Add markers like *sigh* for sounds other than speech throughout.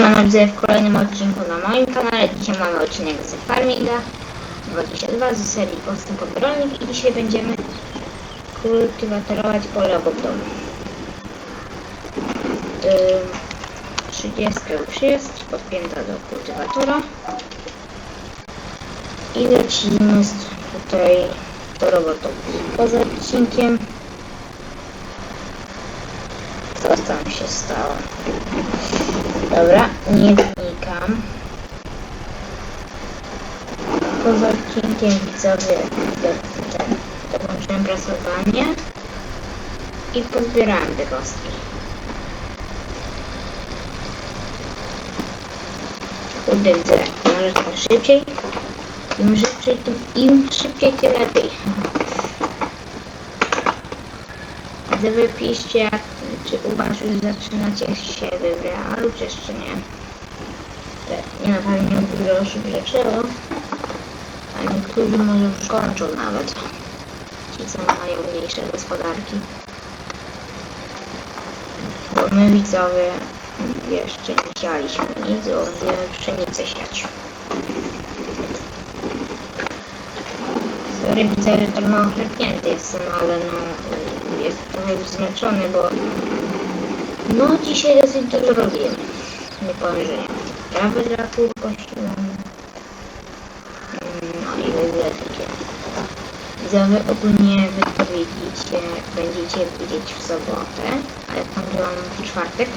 Widzę w kolejnym odcinku na moim kanale. Dzisiaj mamy odcinek z Farminga 22 z serii Postępowy Rolnik i dzisiaj będziemy kultywatorować pole obok domu. Ym, 30 już jest podpięta do kultywatora i lecimy tutaj do robotu. Poza odcinkiem co tam się stało? Dobra, nie wnikam. Poza odcinkiem widzowie do- ten, dokończyłem prasowanie i pozbierałem te kostki. Kurde, widzę, może to szybciej. Im szybciej, tym, im szybciej, tym lepiej. Gdyby piszcie, jak, czy u was już zaczynacie się w realu, czy jeszcze nie. Nie na pewno dużo osób zaczęło, a niektórzy może już kończą nawet. Ci, co mają mniejsze gospodarki. Bo my widzowie jeszcze nie sialiśmy nic, bo będziemy pszenicę siać. Sorry, widzę, że tak mało chlepnięty jestem, ale no jest trochę zmęczony, bo no dzisiaj dosyć dużo robiłem. Nie powiem, że. Trawy dla kół kościłem. No i w ogóle takie. Widzowie ogólnie wy to widzicie, będziecie widzieć w sobotę, ale nagrywam w czwartek.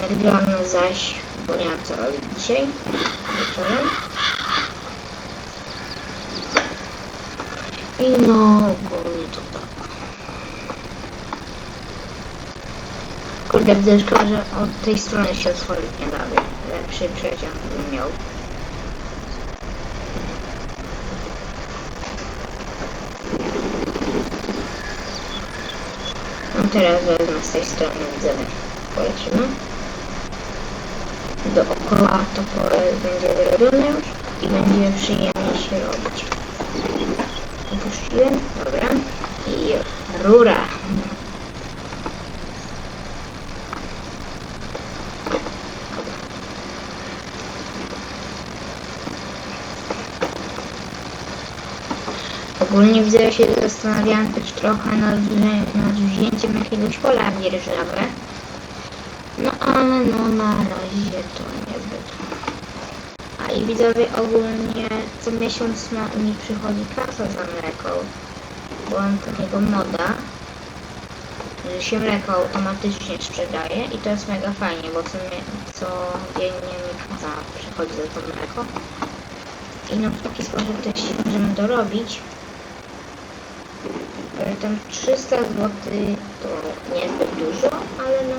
Nagrywam zaś, bo nie mam co robić dzisiaj, wieczorem. I no, ogólnie to tak. Kurde, widzę, szkoda, że od tej strony się otworzyć nie da. Lepszy przeciąg bym miał. No teraz wezmę z tej strony, widzę, polecimy. Dookoła to pole będzie wyrobione już i będzie przyjemnie się robić. Opuściłem, dobra. I rura. Ogólnie widzę, się zastanawiałam też trochę nad, nad wzięciem jakiegoś pola wierżawe. No ale no na razie to niezbyt. A i widzowie ogólnie co miesiąc mi przychodzi kasa za mleko. Bo mam takiego moda, że się mleko automatycznie sprzedaje i to jest mega fajnie, bo co, mie- co mi kasa przychodzi za to mleko. I no w taki sposób też możemy to robić. Ale tam 300 zł to niezbyt dużo, ale no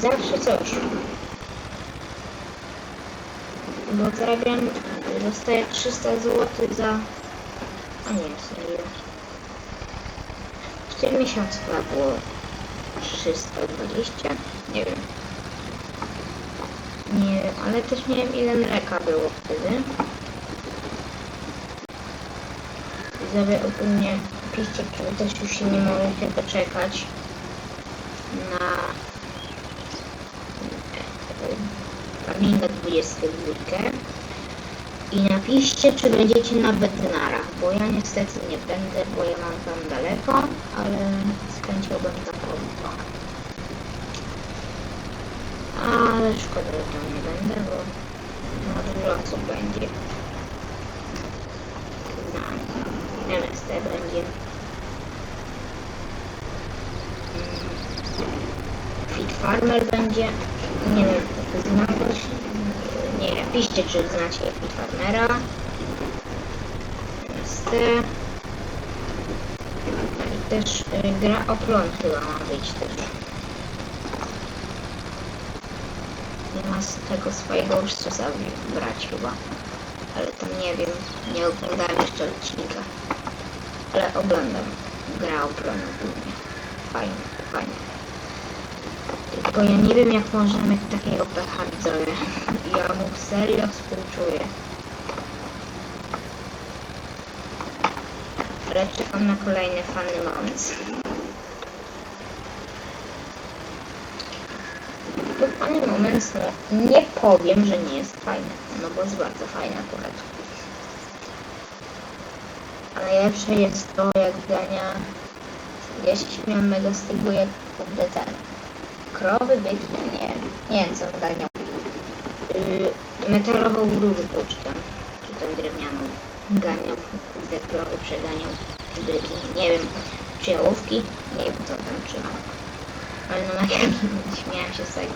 zawsze coś. Bo zarabiam, dostaję 300 zł za... A nie, serio. W tym miesiącu chyba było 320, nie wiem. Nie ale też nie wiem ile mleka było wtedy. Widzowie ogólnie wy też już się nie możecie doczekać na Farminga 22 i napiszcie, czy będziecie na Bednarach, bo ja niestety nie będę, bo ja mam tam daleko, ale z chęcią bym tam pobyła. Ale szkoda, że tam nie będę, bo na dużo osób będzie. Na MST będzie. Farmer będzie. Nie wiem, znam goś. Nie, piszcie, czy znacie Fit Farmera. MST. I też y, gra o plon chyba ma być też. Nie ma z tego swojego Ursusa brać chyba. Ale tam nie wiem, nie oglądałem jeszcze odcinka. Ale oglądam. Gra o plon ogólnie. Fajnie, fajnie. Tylko ja nie wiem jak można mieć takiego pecha widzowie. Ja mu serio współczuję. Ale czekam na kolejny fany moment. dany moment no, nie powiem, że nie jest fajne, no bo jest bardzo fajne akurat. A najlepsze jest to, jak gania... Ja się śmiałem mega z tego, jak kurde. Krowy, byki, nie nie wiem co ganiał. Yy, metalową czy tam, czy tam drewnianą ganiał, kurde krowy przeganiał, czy byki, nie wiem, czy jałówki, nie wiem co tam trzymał. Ale no na *laughs* śmiałem się z tego.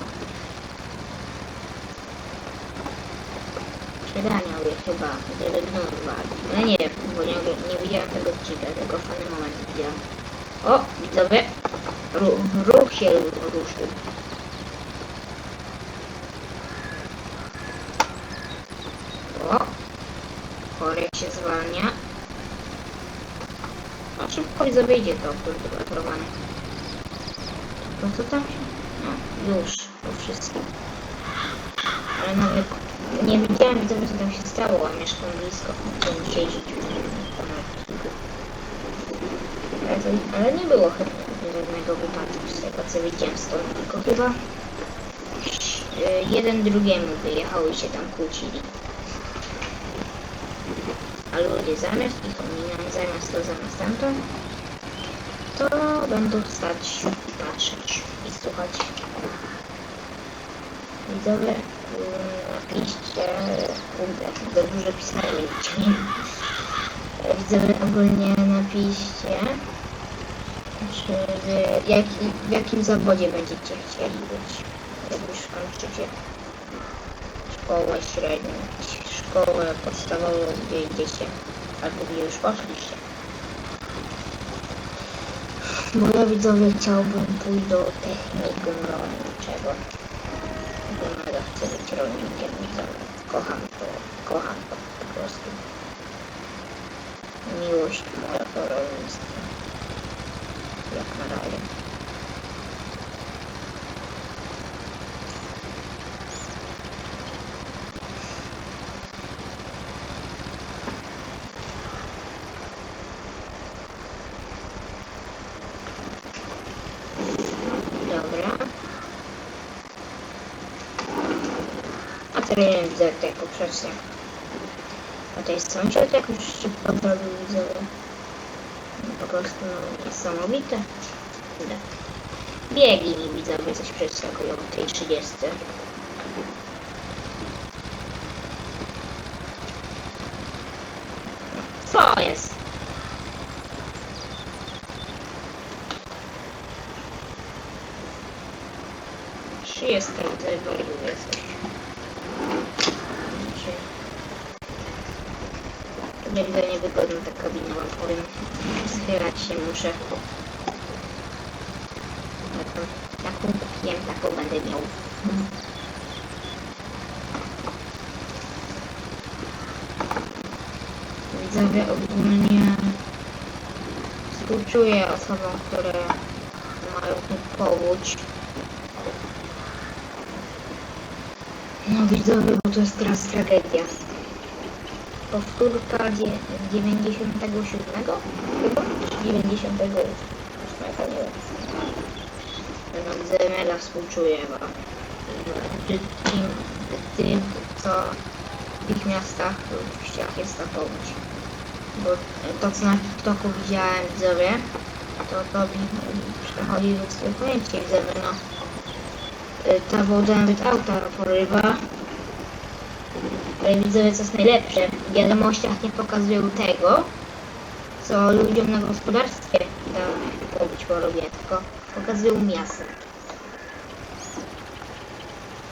Przeganiał je chyba, żeby walił. Ale nie wiem, bo nie, nie widziałem tego odcinka, tylko fajny moment widziałem. O, widzowie, ruch, się ruszył. O, korek się zwalnia. No szybko i wyjdzie to kurde latorowane. No to tam się... No, już, po wszystkim. Ale nawet nie widziałem widzowie co tam się stało, a mieszkam blisko, na odcinku. To, ale nie było chyba żadnego wypadku z tego co widziałem stąd, tylko chyba y, jeden drugiemu wyjechał i się tam kłócili. A ludzie zamiast ich ominąć, zamiast to, zamiast tamto, to będą stać patrzeć i słuchać. Widzowie, napiszcie, kurde, za dużo pisałem. Widzowie, ogólnie napiszcie, czy wy, jaki, w jakim zawodzie będziecie chcieli być, jak już kończycie szkołę średnią, szkołę podstawową, gdzie idziecie, albo gdzie już poszliście. Bo ja widzowie chciałbym pójść do technikum rolniczego. Bo mega chcę być rolnikiem widzowie. Kocham to, kocham to po prostu. Miłość moja do rolnictwa. Jak na razie. Dobra. A teraz nie widzę jak poprzecznie. Jest sąsiad jak już szybko zrobił widzowie. Po prostu no, niesamowite. Kurde. Biegi mi widzowie coś przeskakują w tej 30. Co jest? Czy jestem tutaj wariuję coś? Czy... Tu nie widzę niewygodna ta kabina, wam powiem. Schylać się muszę. Taką, kupiłem, taką będę miał. Widzowie ogólnie współczuję osobom, które mają powódź. No widzowie, bo to jest teraz tragedia. Powtórka dzie- 97 chyba? Czy 98? Nie wiem. No widzę, mega współczuję, bo tym, tym, co w tych miastach lub wsiach jest ta powódź. Bo to, co na TikToku widziałem, widzowie, to to mi przechodzi ludzkie pojęcie, widzowie, no. Y, Ta woda nawet auta porywa. Ale widzowie, co jest najlepsze, w wiadomościach nie pokazują tego, co ludziom na gospodarstwie da powódź porobie, tylko pokazują miasto.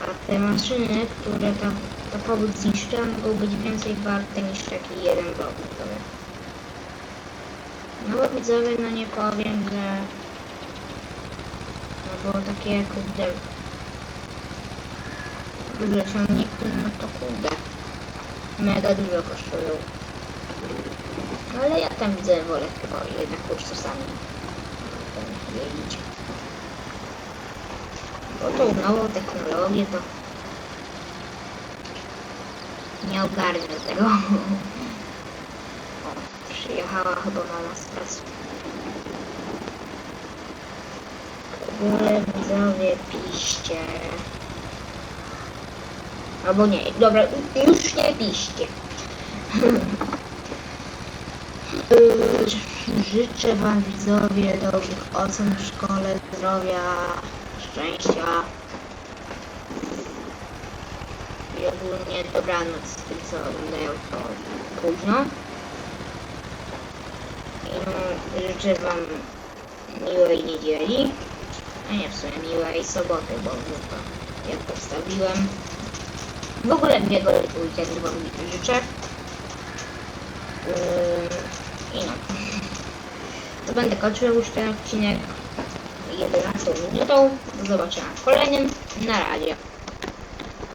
A te maszyny, które ta, ta powódź zniszczyła, mogą być więcej warte niż taki jeden widzowie. No bo widzowie, no nie powiem, że... No bo takie kurde... Duże ciągniki, no to kurde. Mega dużo kosztują. No ale ja tam widzę, wolę chyba jednak kursusami jeździć. Bo tą nową technologię to nie ogarnę tego. O, przyjechała chyba mama z pracy. W ogóle widzowie piście, Albo nie, dobra, już nie piszcie. *laughs* Życzę Wam widzowie dobrych ocen w szkole, zdrowia, szczęścia i ogólnie dobranoc tym co oglądają to późno. I życzę Wam miłej niedzieli, a nie w sumie miłej soboty, bo jak postawiłem. W ogóle miłego weekendu Wam życzę. Yy, I no. To będę kończył już ten odcinek 11 minutą. Do zobaczenia w kolejnym. Na razie.